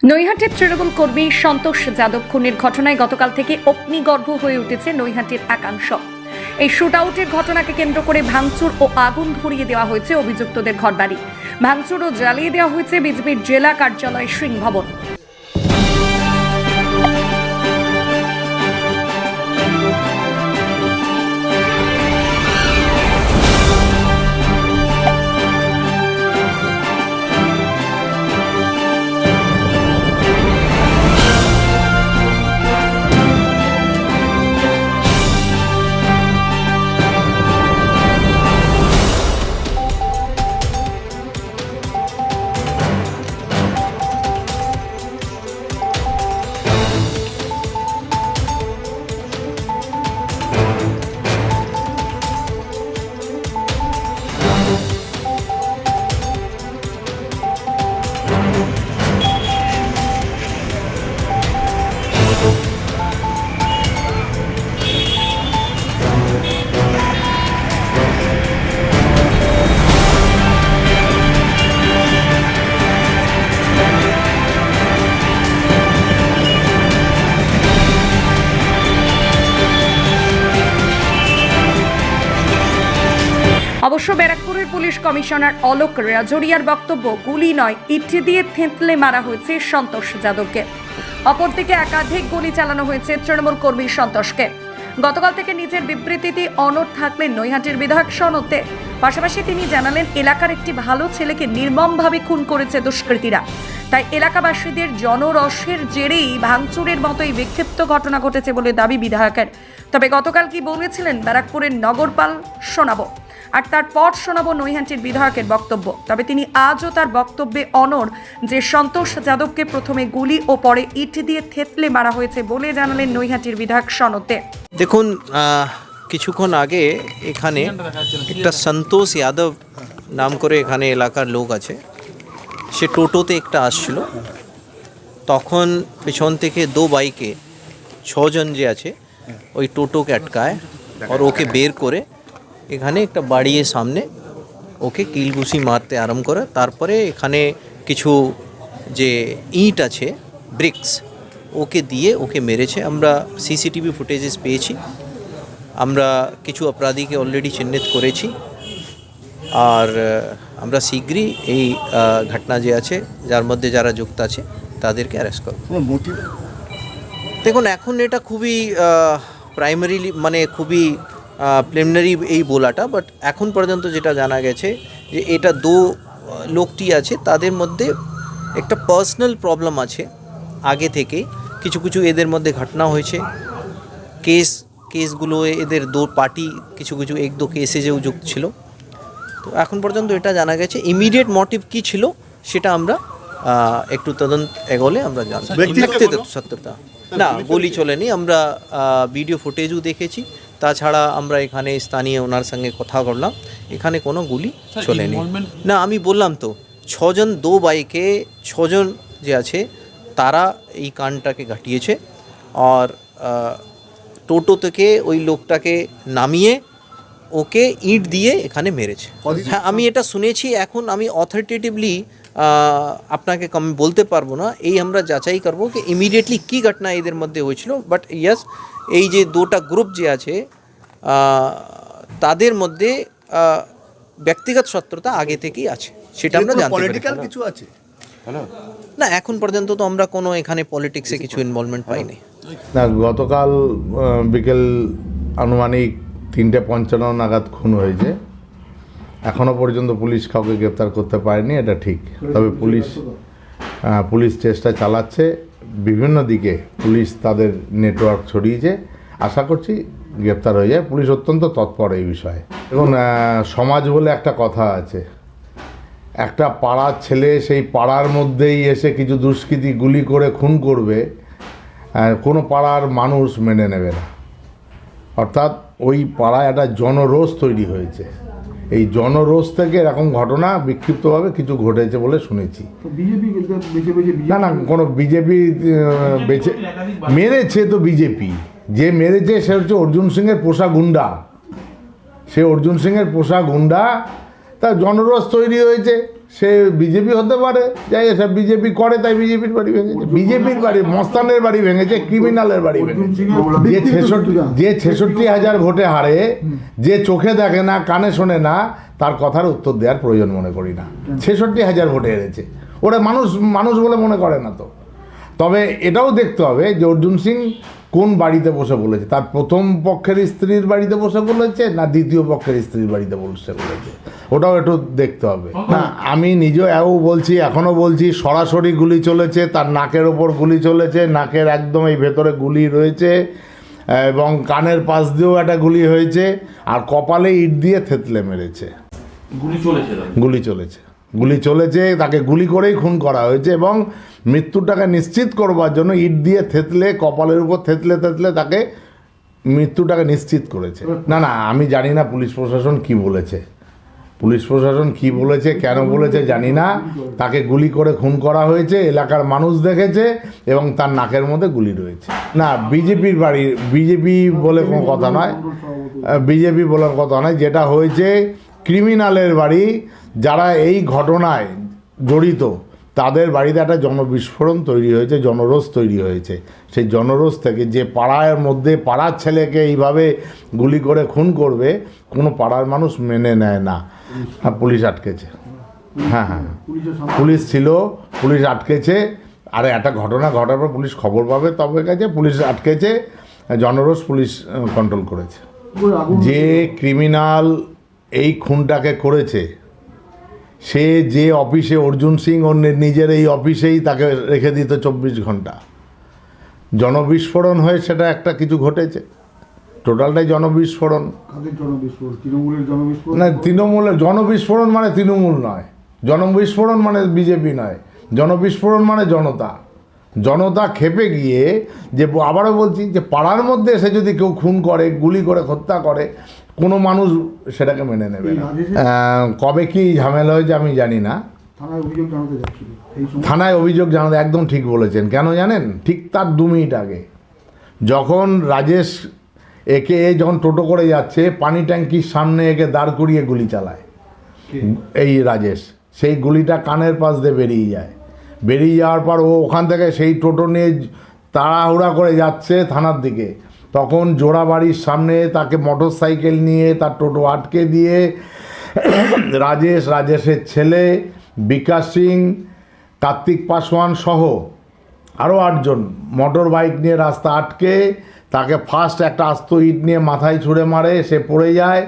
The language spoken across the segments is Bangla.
নৈহাটির তৃণমূল কর্মী সন্তোষ যাদব খুনের ঘটনায় গতকাল থেকে অগ্নিগর্ভ হয়ে উঠেছে নৈহাটির একাংশ। এই শুটআউটের ঘটনাকে কেন্দ্র করে ভাঙচুর ও আগুন ধরিয়ে দেওয়া হয়েছে অভিযুক্তদের ঘরবাড়ি। ভাঙচুর ও জ্বালিয়ে দেওয়া হয়েছে বিজেপির জেলা কার্যালয় সিং কমিশনার অলোক রাজরিয়ার বক্তব্য, গুলি নয় ইটি দিয়ে থেঁতলে মারা হয়েছে সন্তোষ যাদবকে। অপরদিকে একাধিক গুলি চালানো হয়েছে তৃণমূল কর্মী সন্তোষকে। গতকাল থেকে নিজের বিবৃতিতে অনড় থাকলেন নৈহাটির বিধায়ক সনতে পাশাপাশি তিনি জানালেন, এলাকার একটি ভালো ছেলেকে নির্মমভাবে খুন করেছে দুষ্কৃতীরা। তাই এলাকাবাসীদের জনরসের জেরেই ভাঙচুরের মতোই বিক্ষিপ্ত ঘটনা ঘটেছে বলে দাবি বিধায়কের। তবে গতকাল কি বলেছিলেন, ব্যারাকপুরের নগরপাল শোনাবো। আর তারপর শোনাবো নৈহাটির বিধায়কের বক্তব্য। তবে তিনি আজও তার বক্তব্যে অনর যে সন্তোষ যাদবকে প্রথমে গুলি ও পরে ইট দিয়ে থেতলে মারা হয়েছে বলে জানালেন নৈহাটির বিধায়ক সনতে। দেখুন কিছুক্ষণ আগে এখানে একটা সন্তোষ যাদব নাম করে এখানে এলাকার লোক আছে। সে টোটোতে একটা আসছিল। তখন পেছন থেকে দো বাইকে ছজন যে আছে, ওই টোটোকে আটকায়, আর ওকে বের করে এখানে একটা বাড়ির সামনে ওকে কিলগুসি মারতে আরম্ভ করে। তারপরে এখানে কিছু যে ইট আছে ব্রিক্স ওকে দিয়ে ওকে মেরেছে। আমরা সিসিটিভি ফুটেজেস পেয়েছি। আমরা কিছু অপরাধীকে অলরেডি চিহ্নিত করেছি। আর আমরা শীঘ্রই এই ঘটনা যে আছে যার মধ্যে যারা যুক্ত আছে তাদেরকে অ্যারেস্ট করব। দেখুন এখন এটা খুবই প্রাইমারিলি মানে খুবই প্রিলিমিনারি এই বোলাটা বাট এখন পর্যন্ত যেটা জানা গেছে যে এটা দো লোকটি আছে তাদের মধ্যে একটা পার্সোনাল প্রবলেম আছে আগে থেকে কিছু কিছু এদের মধ্যে ঘটনা হয়েছে। কেস কেসগুলো এদের দো পার্টি কিছু কিছু এক দো কেসেজেও যুক্ত ছিল। তো এখন পর্যন্ত এটা জানা গেছে। ইমিডিয়েট মোটিভ কী ছিল সেটা আমরা একটু তদন্ত এগোলে আমরা জানতে সত্যতা। না গুলি চলেনি আমরা ভিডিও ফুটেজও দেখেছি। তাছাড়া আমরা এখানে স্থানীয় ওনার সঙ্গে কথা বললাম এখানে কোনো গুলি চলেনি। না আমি বললাম তো ছজন দো বাইকে ছজন যে আছে তারা এই কানটাকে ঘটিয়েছে আর টোটো থেকে ওই লোকটাকে নামিয়ে ওকে ইট দিয়ে এখানে মেরেছে। হ্যাঁ আমি এটা শুনেছি এখন আমি অথরিটেটিভলি আপনাকে কম বলতে পারব না। এই আমরা যাচাই করব কি ইমিডিয়েটলি কী ঘটনা এদের মধ্যে হয়েছিল। বাট ইয়াস এই যে দুটা গ্রুপ যে আছে তাদের মধ্যে ব্যক্তিগত শত্রুতা আগে থেকেই আছে। সেটা আমরা জানতে পলিটিক্যাল কিছু আছে? না এখন পর্যন্ত তো আমরা কোনো এখানে পলিটিক্সে কিছু ইনভলভমেন্ট পাইনি। না গতকাল বিকেল আনুমানিক তিনটে পঞ্চান্ন নাগাদ খুন হয়েছে। এখনও পর্যন্ত পুলিশ কাউকে গ্রেপ্তার করতে পারেনি, এটা ঠিক। তবে পুলিশ পুলিশ চেষ্টা চালাচ্ছে, বিভিন্ন দিকে পুলিশ তাদের নেটওয়ার্ক ছড়িয়েছে। আশা করছি গ্রেপ্তার হয়ে যায়। পুলিশ অত্যন্ত তৎপর এই বিষয়ে। এবং সমাজ বলে একটা কথা আছে, একটা পাড়ার ছেলে সেই পাড়ার মধ্যেই এসে কিছু দুষ্কৃতী গুলি করে খুন করবে কোনো পাড়ার মানুষ মেনে নেবে না। অর্থাৎ ওই পাড়ায় একটা জনরোষ তৈরি হয়েছে। এই জনরোষ থেকে এরকম ঘটনা বিক্ষিপ্তভাবে কিছু ঘটেছে বলে শুনেছি। না না কোনো বিজেপি বেছে মেরেছে তো বিজেপি। যে মেরেছে সে হচ্ছে অর্জুন সিংয়ের পোষা গুন্ডা। সে অর্জুন সিংয়ের পোষা গুন্ডা তা জনরোষ তৈরি হয়েছে। সে বিজেপি হতে পারে যাই এসব বিজেপি করে তাই বিজেপির বাড়ি ভেঙেছে। বিজেপির বাড়ি মস্তানের বাড়ি ভেঙেছে ক্রিমিনালের বাড়ি ভেঙেছে। যে ছেষট্টি যে ছেষট্টি হাজার ভোটে হারে যে চোখে দেখে না কানে শোনে না তার কথার উত্তর দেওয়ার প্রয়োজন মনে করি না। ছেষট্টি হাজার ভোটে হেরেছে। ওরা মানুষ মানুষ বলে মনে করে না তো। তবে এটাও দেখতে হবে যে অর্জুন সিং কোন বাড়িতে বসে বলেছে। তার প্রথম পক্ষের স্ত্রীর বাড়িতে বসে বলেছে না দ্বিতীয় পক্ষের স্ত্রীর বাড়িতে বসে বলেছে? ওটাও একটু দেখতে হবে। না আমি নিজেও এও বলছি এখনও বলছি সরাসরি গুলি চলেছে তার নাকের ওপর গুলি চলেছে নাকের একদম এই ভেতরে গুলি রয়েছে এবং কানের পাশ দিয়েও একটা গুলি হয়েছে আর কপালে ইট দিয়ে থেতলে মেরেছে। গুলি চলেছে গুলি চলেছে। গুলি চলেছে তাকে গুলি করেই খুন করা হয়েছে এবং মৃত্যুটাকে নিশ্চিত করবার জন্য ইট দিয়ে থেতলে কপালের উপর থেতলে থেতলে তাকে মৃত্যুটাকে নিশ্চিত করেছে। না না আমি জানি না পুলিশ প্রশাসন কি বলেছে। পুলিশ প্রশাসন কি বলেছে, কেন বলেছে জানি না। তাকে গুলি করে খুন করা হয়েছে, এলাকার মানুষ দেখেছে এবং তার নাকের মধ্যে গুলি রয়েছে। না, বিজেপির বাড়ি, বিজেপি বলে কোনো কথা নয়। বিজেপি বলার কথা নয়, যেটা হয়েছে, ক্রিমিনালের বাড়ি যারা এই ঘটনায় জড়িত তাদের বাড়িতে একটা জনবিস্ফোরণ তৈরি হয়েছে জনরোষ তৈরি হয়েছে। সেই জনরোষ থেকে যে পাড়ার মধ্যে পাড়ার ছেলেকে এইভাবে গুলি করে খুন করবে কোনো পাড়ার মানুষ মেনে নেয় না। পুলিশ আটকেছে। হ্যাঁ হ্যাঁ। পুলিশ ছিল পুলিশ আটকেছে। আর একটা ঘটনা ঘটার পর পুলিশ খবর পাবে তবে কাছে পুলিশ আটকেছে জনরোষ পুলিশ কন্ট্রোল করেছে। যে ক্রিমিনাল এই খুনটাকে করেছে সে যে অফিসে অর্জুন সিং ওর নি- নিজের এই অফিসেই তাকে রেখে দিত চব্বিশ ঘণ্টা। জনবিস্ফোরণ হয়ে সেটা একটা কিছু ঘটেছে। টোটালটাই জনবিস্ফোরণ। না তৃণমূলের জনবিস্ফোরণ মানে তৃণমূল নয়। জনবিস্ফোরণ মানে বিজেপি নয়। জনবিস্ফোরণ মানে জনতা। জনতা খেপে গিয়ে যে আবারও বলছি যে পাড়ার মধ্যে এসে যদি কেউ খুন করে গুলি করে হত্যা করে কোনো মানুষ সেটাকে মেনে নেবে না। কবে কি ঝামেলা হয়েছে আমি জানি না। থানায় অভিযোগ জানাতে একদম ঠিক বলেছেন। কেন জানেন? ঠিক তার দু মিনিট আগে। যখন রাজেশ একে যখন টোটো করে যাচ্ছে পানি ট্যাঙ্কির সামনে একে দাঁড় করিয়ে গুলি চালায়। এই রাজেশ। সেই গুলিটা কানের পাশ দিয়ে বেরিয়ে যায়। বেরিয়ে যাওয়ার পর ও ওখান থেকে সেই টোটো নিয়ে তাড়াহুড়া করে যাচ্ছে থানার দিকে। তখন জোড়া বাড়ির সামনে তাকে মোটর সাইকেল নিয়ে, তার টোটো আটকে দিয়ে, রাজেশ, রাজেশের ছেলে, বিকাশ সিং, কার্তিক পাসওয়ান সহ আরও আটজন মোটর বাইক নিয়ে রাস্তা আটকে, তাকে ফার্স্ট একটা আস্ত ইট নিয়ে মাথায় ছুঁড়ে মারে, সে পড়ে যায়।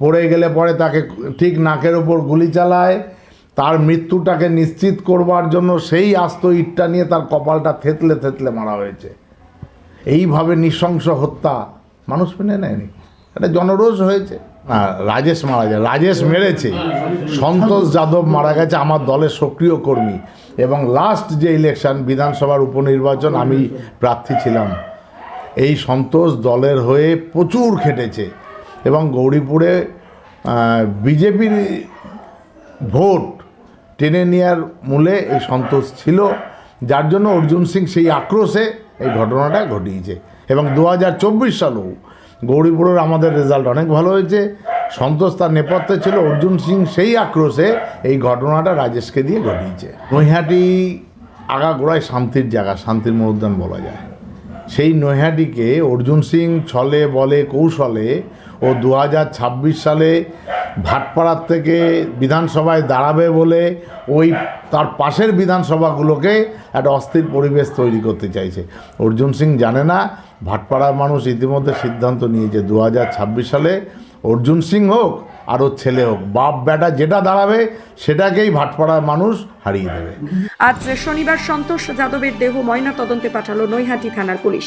পড়ে গেলে পরে তাকে ঠিক নাকের ওপর গুলি চালায়। তার মৃত্যুটাকে নিশ্চিত করবার জন্য সেই আস্ত ইটটা নিয়ে তার কপালটা থেতলে থেতলে মারা হয়েছে। এইভাবে নৃশংস হত্যা, মানুষ মেনে নেয়নি। এটা জনরোষ হয়েছে। না, রাজেশ মারা যায়, রাজেশ মেরেছে। সন্তোষ যাদব মারা গেছে, আমার দলের সক্রিয় কর্মী। এবং লাস্ট যে ইলেকশন বিধানসভার উপনির্বাচন, আমি প্রার্থী ছিলাম। এই সন্তোষ দলের হয়ে প্রচুর খেটেছে। এবং গৌরীপুরে বিজেপির ভোট টেনে নেওয়ার মূলে এই সন্তোষ ছিল। যার জন্য অর্জুন সিং সেই আক্রোশে এই ঘটনাটা ঘটিয়েছে। এবং দু হাজার চব্বিশ সালেও গৌরীপুরের আমাদের রেজাল্ট অনেক ভালো হয়েছে। সন্তোষ তার নেপথ্যে ছিল, অর্জুন সিং সেই আক্রোশে এই ঘটনাটা রাজেশকে দিয়ে ঘটিয়েছে। নৈহাটি আগাগোড়ায় শান্তির জায়গা, শান্তির মনোদ্যান বলা যায়। সেই নৈহাটিকে অর্জুন সিং ছলে বলে কৌশলে ও দু হাজার ছাব্বিশ সালে ভাটপাড়ার থেকে বিধানসভায় দাঁড়াবে বলে ওই তার পাশের বিধানসভাগুলোকে একটা অস্থির পরিবেশ তৈরি করতে চাইছে। অর্জুন সিং জানে না, ভাটপাড়ার মানুষ ইতিমধ্যে সিদ্ধান্ত নিয়েছে দু হাজার ছাব্বিশ সালে অর্জুন সিং হোক আর ওর ছেলে হোক, বাপ বেটা যেটা দাঁড়াবে সেটাকেই ভাটপাড়ার মানুষ হারিয়ে দেবে। আজ শনিবার সন্তোষ যাদবের দেহ ময়না তদন্তে পাঠালো নৈহাটি থানার পুলিশ।